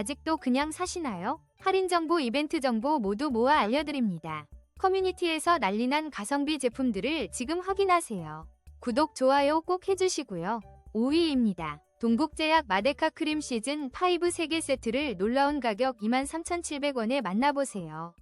아직도 그냥 사시나요? 할인 정보, 이벤트 정보 모두 모아 알려드립니다. 커뮤니티에서 난리난 가성비 제품들을 지금 확인하세요. 구독, 좋아요 꼭 해주시고요. 5위입니다. 동국제약 마데카 크림 시즌 5 3개 세트를 놀라운 가격 23,700원에 만나보세요.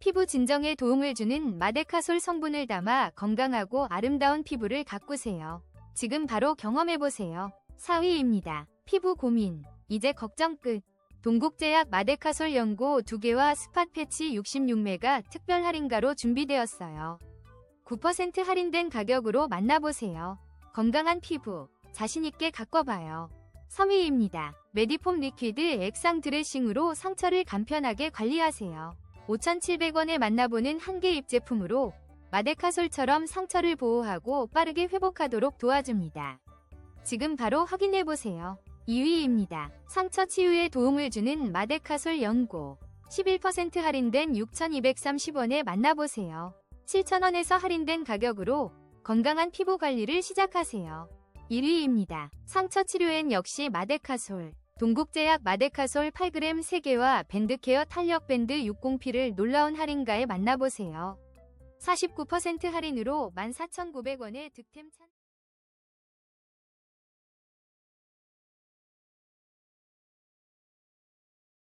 피부 진정에 도움을 주는 마데카솔 성분을 담아 건강하고 아름다운 피부를 가꾸세요. 지금 바로 경험해보세요. 4위입니다. 피부 고민. 이제 걱정 끝. 동국제약 마데카솔 연고 2개와 스팟 패치 66매가 특별 할인가로 준비되었어요. 9% 할인된 가격으로 만나보세요. 건강한 피부, 자신있게 가꿔봐요. 3위입니다. 메디폼 리퀴드 액상 드레싱으로 상처를 간편하게 관리하세요. 5,700원에 만나보는 한 개 입 제품으로 마데카솔처럼 상처를 보호하고 빠르게 회복하도록 도와줍니다. 지금 바로 확인해보세요. 2위입니다. 상처 치유에 도움을 주는 마데카솔 연고. 11% 할인된 6,230원에 만나보세요. 7,000원에서 할인된 가격으로 건강한 피부 관리를 시작하세요. 1위입니다. 상처 치료엔 역시 마데카솔. 동국제약 마데카솔 8g 3개와 밴드케어 탄력 밴드 60P를 놀라운 할인가에 만나보세요. 49% 할인으로 14,900원에 득템 찬